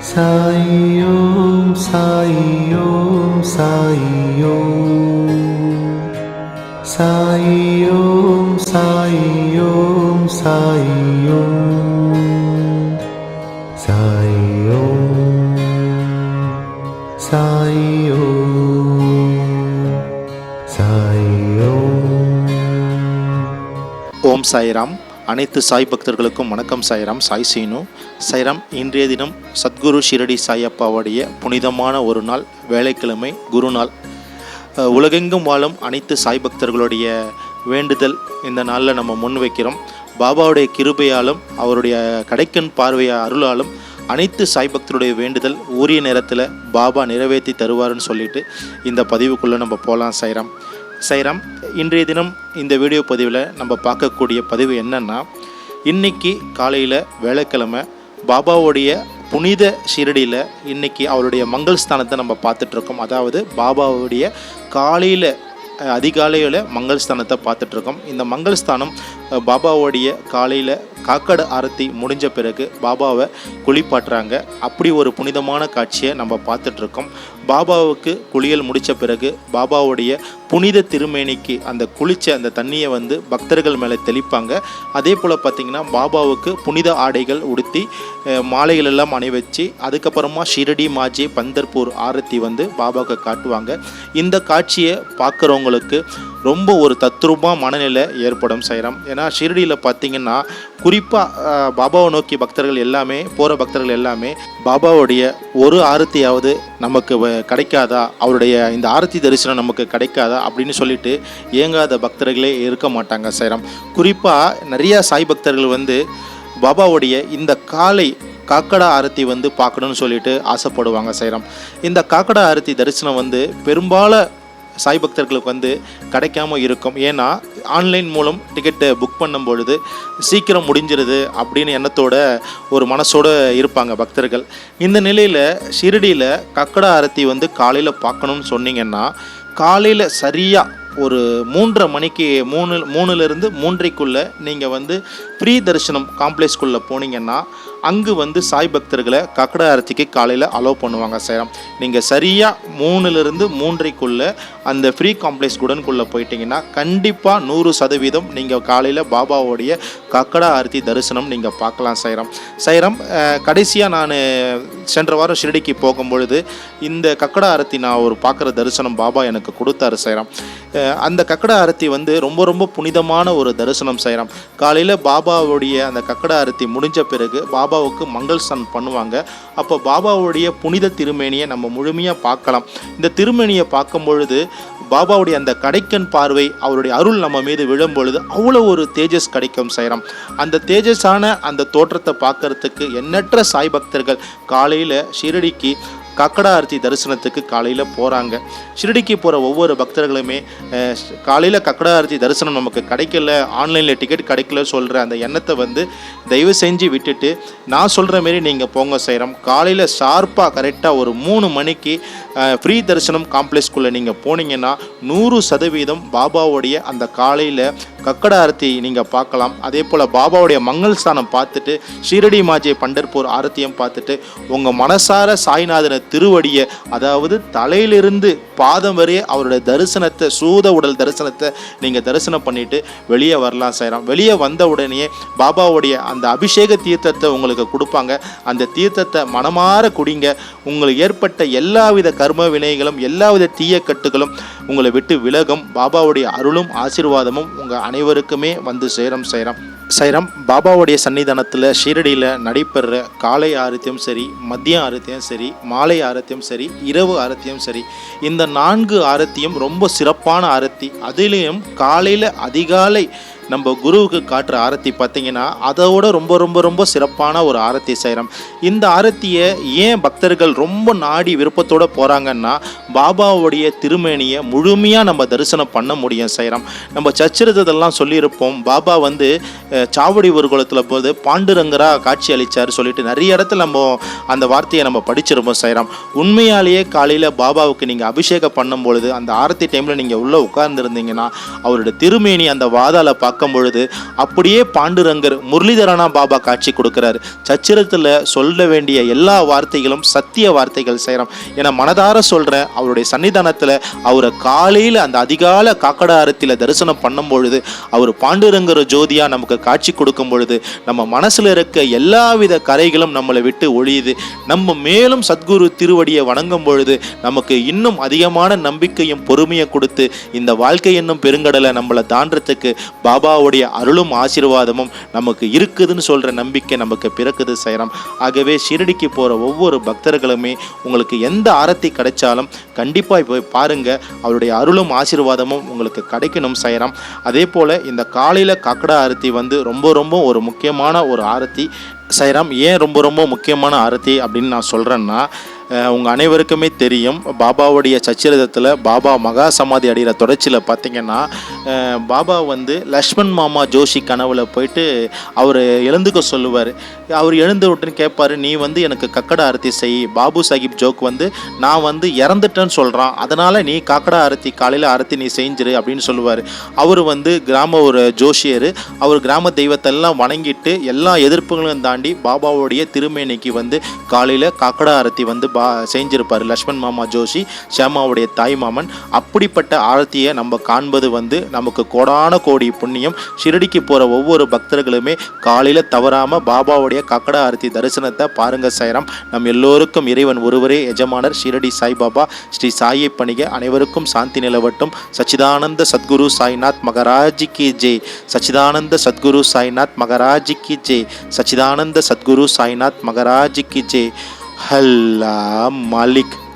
சாயி ஓம் சாயி ஓம் சாயி ஓம் சாயி ஓம் சாயி ஓம் சாயி ஓம் சாயி ஓம் சாயி ஓம் சாயி ஓம் ஓம் சாய்ராம். அனைத்து சாய் பக்தர்களுக்கும் வணக்கம். சாய்ராம் சாய் சீனு. சாய்ராம் இன்றைய தினம் சத்குரு ஷிரடி சாயப்பாவுடைய புனிதமான ஒரு நாள் வேலைக்கிழமை குருநாள் உலகெங்கும் வாழும் அனைத்து சாய் பக்தர்களுடைய வேண்டுதல் இந்த நாளில் நம்ம முன் வைக்கிறோம் பாபாவுடைய கிருபையாலும் அவருடைய கடைக்கண் பார்வைய அருளாலும் அனைத்து சாய் பக்தருடைய வேண்டுதல் உரிய நேரத்தில் பாபா நிறைவேற்றி தருவாருன்னு சொல்லிட்டு இந்த பதிவுக்குள்ளே நம்ம போகலாம் சாய்ராம் சைராம் இன்றைய தினம் இந்த வீடியோ பதிவில் நம்ம பார்க்கக்கூடிய பதிவு என்னென்னா இன்றைக்கி காலையில் வேலைக்கிழமை பாபாவுடைய புனித ஷிரடியில் இன்றைக்கி அவருடைய மங்கள் ஸ்தானத்தை நம்ம பார்த்துட்ருக்கோம் அதாவது பாபாவுடைய காலையில் அதிகாலையில் மங்கள் ஸ்தானத்தை பார்த்துட்ருக்கோம். இந்த மங்கள் ஸ்தானம் காலையில் காக்கடை ஆரத்தி முடிஞ்ச பிறகு பாபாவை குளிப்பாட்டுறாங்க. அப்படி ஒரு புனிதமான காட்சியை நம்ம பார்த்துட்ருக்கோம். பாபாவுக்கு குளியல் முடித்த பிறகு பாபாவுடைய புனித திருமேனிக்கு அந்த குளிச்ச அந்த தண்ணியை வந்து பக்தர்கள் மேலே தெளிப்பாங்க. அதே போல் பார்த்திங்கன்னா பாபாவுக்கு புனித ஆடைகள் உடுத்தி மாலைகள் எல்லாம் அணிவச்சு அதுக்கப்புறமா ஷிரடி மாஜி பந்தர்பூர் ஆரத்தி வந்து பாபாவுக்கு காட்டுவாங்க. இந்த காட்சியை பார்க்குறவங்களுக்கு ரொம்ப ஒரு தத்ரூபமாக மனநிலை ஏற்படும் செய்கிறோம் ஏன்னா ஷிரடியில் பார்த்தீங்கன்னா குறிப்பாக பாபாவை நோக்கி பக்தர்கள் எல்லாமே போகிற பக்தர்கள் எல்லாமே பாபாவுடைய ஒரு ஆரத்தியாவது நமக்கு வ- கிடைக்காதா? அவருடைய இந்த ஆரத்தி தரிசனம் நமக்கு கிடைக்காதா? அப்படின்னு சொல்லிட்டு ஏங்காத பக்தர்களே இருக்க மாட்டாங்க செய்கிறோம் குறிப்பாக நிறையா சாய் பக்தர்கள் வந்து பாபாவுடைய இந்த காலை காக்கடா ஆரத்தி வந்து பார்க்கணும்னு சொல்லிட்டு ஆசைப்படுவாங்க செய்கிறோம் இந்த காக்கடா ஆரத்தி தரிசனம் வந்து பெரும்பால சாய் பக்தர்களுக்கு வந்து கிடைக்காம இருக்கும். ஏன்னா ஆன்லைன் மூலம் டிக்கெட்டை புக் பண்ணும் பொழுது சீக்கிரம் முடிஞ்சிருது அப்படின்னு எண்ணத்தோட ஒரு மனசோட இருப்பாங்க பக்தர்கள். இந்த நிலையில் ஷிரடியில் கக்கடா ஆரத்தி வந்து காலையில் பார்க்கணும்னு சொன்னீங்கன்னா காலையில் சரியாக ஒரு மூன்றரை மணிக்கு மூணு மூணுலேருந்து மூன்றைக்குள்ளே நீங்கள் வந்து ஃப்ரீ தரிசனம் காம்ப்ளெக்ஸ்குள்ளே போனீங்கன்னா அங்கு வந்து சாய் பக்தர்களை கக்கட ஆரத்திக்கு காலையில் அலோவ் பண்ணுவாங்க சேரம் நீங்கள் சரியாக மூணுலேருந்து மூன்றைக்குள்ளே அந்த ஃப்ரீ காம்ப்ளெக்ஸ் குடனுக்குள்ளே போயிட்டீங்கன்னா கண்டிப்பாக நூறு சதவீதம் நீங்கள் காலையில் பாபாவோடைய கக்கடா ஆரத்தி தரிசனம் நீங்கள் பார்க்கலாம் சைரம் சைரம் கடைசியாக நான் சென்ற வாரம் ஷிரடிக்கு போகும்பொழுது இந்த கக்கடா ஆரத்தி நான் ஒரு பார்க்குற தரிசனம் பாபா எனக்கு கொடுத்தாரு சைரம் அந்த கக்கட ஆரத்தி வந்து ரொம்ப ரொம்ப புனிதமான ஒரு தரிசனம் செய்கிறோம் காலையில் பாபாவுடைய அந்த கக்கட ஆரத்தி முடிஞ்ச பிறகு பாபாவுக்கு மங்கள் ஸ்நான் பண்ணுவாங்க. அப்போ பாபாவுடைய புனித திருமேனியை நம்ம முழுமையாக பார்க்கலாம். இந்த திருமேனியை பார்க்கும் பொழுது பாபாவுடைய அந்த கடைக்கண் பார்வை அவருடைய அருள் நம்ம மீது விழும் பொழுது அவ்வளோ ஒரு தேஜஸ் கிடைக்கும் செய்கிறோம் அந்த தேஜஸான அந்த தோற்றத்தை பார்க்கறதுக்கு எண்ணற்ற சாய் பக்தர்கள் காலையில் ஷிரடிக்கு கக்கடா ஆர்த்தி தரிசனத்துக்கு காலையில் போகிறாங்க ஷிரடிக்கு போகிற ஒவ்வொரு பக்தர்களுமே காலையில் கக்கடா ஆர்த்தி தரிசனம் நமக்கு கிடைக்கல ஆன்லைனில் டிக்கெட் கிடைக்கல சொல்கிற அந்த எண்ணத்தை வந்து தயவு செஞ்சு விட்டுட்டு நான் சொல்கிற மாரி நீங்கள் போங்க செய்கிறோம் காலையில் ஷார்ப்பாக கரெக்டாக ஒரு மூணு மணிக்கு ஃப்ரீ தரிசனம் காம்ப்ளெக்ஸ்குள்ளே நீங்கள் போனீங்கன்னா நூறு சதவீதம் பாபாவுடைய அந்த காலையில் கக்கட ஆரத்தி நீங்கள் பார்க்கலாம். அதே போல் பாபாவுடைய மங்கள் ஸ்தானம் பார்த்துட்டு ஷீரடி மாஜே பண்டர்பூர் ஆரத்தியம் பார்த்துட்டு உங்கள் மனசார சாய்நாதன திருவடியை அதாவது தலையிலிருந்து பாதம் வரைய அவருடைய தரிசனத்தை சூத உடல் தரிசனத்தை நீங்கள் தரிசனம் பண்ணிட்டு வெளியே வரலாம் செய்கிறோம் வெளியே வந்த உடனே பாபாவுடைய அந்த அபிஷேக தீர்த்தத்தை உங்களுக்கு கொடுப்பாங்க. அந்த தீர்த்தத்தை மனமாற குடிங்க. உங்களுக்கு ஏற்பட்ட எல்லாவித கர்ம வினைகளும் எல்லாவித தீய கட்டுகளும் உங்களை விட்டு விலகும். பாபாவுடைய அருளும் ஆசீர்வாதமும் உங்கள் அனைவருக்குமே வந்து சேரம் சேரம். சைரம் பாபாவுடைய சன்னிதானத்தில் ஷீரடியில் நடைபெறுற காலை ஆரத்தியும் சரி மதிய ஆரத்தியும் சரி மாலை ஆரத்தியும் சரி இரவு ஆரத்தியும் சரி இந்த நான்கு ஆரத்தியும் ரொம்ப சிறப்பான ஆரத்தி. அதிலையும் காலையில் அதிகாலை நம்ம குருவுக்கு காட்டுற ஆரத்தி பார்த்தீங்கன்னா அதோட ரொம்ப ரொம்ப ரொம்ப சிறப்பான ஒரு ஆரத்தி செய்கிறோம் இந்த ஆரத்தியை ஏன் பக்தர்கள் ரொம்ப நாடி விருப்பத்தோடு போகிறாங்கன்னா பாபாவுடைய திருமேனியை முழுமையாக நம்ம தரிசனம் பண்ண முடியும் செய்கிறோம் நம்ம சச்சிரதெல்லாம் சொல்லியிருப்போம். பாபா வந்து சாவடி ஊர்குலத்தில் போது பாண்டுரங்கரா காட்சி அளித்தார் சொல்லிட்டு நிறைய இடத்துல நம்ம அந்த வார்த்தையை நம்ம படிச்சிருப்போம் செய்கிறோம் உண்மையாலேயே காலையில் பாபாவுக்கு நீங்கள் அபிஷேகம் பண்ணும் பொழுது அந்த ஆரத்தி டைமில் நீங்கள் உள்ளே உட்கார்ந்துருந்தீங்கன்னா அவருடைய திருமேனி அந்த வாதால பார்க்க பார்க்கும் பொழுது அப்படியே பாண்டுரங்கர் முரளிதரனா பாபா காட்சி கொடுக்கிறார். சச்சிரத்தில் சொல்ல வேண்டிய எல்லா வார்த்தைகளும் சத்திய வார்த்தைகள் செய்கிறோம் என மனதார சொல்கிறேன் அவருடைய சன்னிதானத்தில் அவரை காலையில் அந்த அதிகால காக்கடாரத்தில் தரிசனம் பண்ணும் பொழுது அவர் பாண்டுரங்கர் ஜோதியாக நமக்கு காட்சி கொடுக்கும் பொழுது நம்ம மனசில் இருக்க எல்லாவித கரைகளும் நம்மளை விட்டு ஒழியுது. நம்ம மேலும் சத்குரு திருவடியை வணங்கும் பொழுது நமக்கு இன்னும் அதிகமான நம்பிக்கையும் பொறுமையை கொடுத்து இந்த வாழ்க்கை என்னும் பெருங்கடலை நம்மளை தாண்டறதுக்கு அப்பாவுடைய அருளும் ஆசீர்வாதமும் நமக்கு இருக்குதுன்னு சொல்கிற நம்பிக்கை நமக்கு பிறக்குது செய்கிறோம் ஆகவே ஷிரடிக்கு போகிற ஒவ்வொரு பக்தர்களுமே உங்களுக்கு எந்த ஆரத்தி கிடைச்சாலும் கண்டிப்பாக போய் பாருங்கள் அவருடைய அருளும் ஆசீர்வாதமும் உங்களுக்கு கிடைக்கணும் செய்கிறோம் அதே போல் இந்த காலையில் காக்கடா ஆரத்தி வந்து ரொம்ப ரொம்ப ஒரு முக்கியமான ஒரு ஆரத்தி. சைராம் ஏன் ரொம்ப ரொம்ப முக்கியமான ஆரத்தி அப்படின்னு நான் சொல்கிறேன்னா உங்கள் அனைவருக்குமே தெரியும். பாபாவுடைய சச்சிரதத்தில் பாபா மகா சமாதி அடைகிற தொடர்ச்சியில் பார்த்தீங்கன்னா பாபா வந்து லக்ஷ்மண் மாமா ஜோஷி கனவுல போயிட்டு அவர் எழுந்துக்க சொல்லுவார். அவர் எழுந்து விட்டுன்னு கேட்பாரு நீ வந்து எனக்கு கக்கடா ஆரத்தி செய். பாபு சாஹிப் ஜோக் வந்து நான் வந்து இறந்துட்டேன்னு சொல்கிறான் அதனால் நீ காக்கடா ஆரத்தி காலையில் ஆரத்தி நீ செஞ்சிரு அப்படின்னு சொல்லுவார். அவர் வந்து கிராம ஒரு ஜோஷியர். அவர் கிராம தெய்வத்தெல்லாம் வணங்கிட்டு எல்லா எதிர்ப்புகளையும் தாண்டி பாபாவுடைய திருமேனிக்கு வந்து காலையில் காக்கடா ஆரத்தி வந்து பா செஞ்சிருப்பார். லக்ஷ்மண் மாமா ஜோஷி ஷியாமாவுடைய தாய் மாமன். அப்படிப்பட்ட ஆரத்தியை நம்ம காண்பது வந்து நமக்கு கோடான கோடி புண்ணியம். ஷிரடிக்கு போகிற ஒவ்வொரு பக்தர்களுமே காலையில் தவறாமல் பாபாவுடைய கக்கட ஆரத்தி தரிசனத்தை பாருங்க சைராம். நம் எல்லோருக்கும் இறைவன் ஒருவரே எஜமானர் ஷிரடி சாய்பாபா ஸ்ரீ சாயை பணிக அனைவருக்கும் சாந்தி நிலவட்டும். சச்சிதானந்த சத்குரு சாய்நாத் மகராஜி கி ஜெய். சச்சிதானந்த சத்குரு சாய்நாத் மகராஜி கி ஜெய். சச்சிதானந்த சத்குரு சாய்நாத் மகராஜி கி ஜெய். هلا مالك.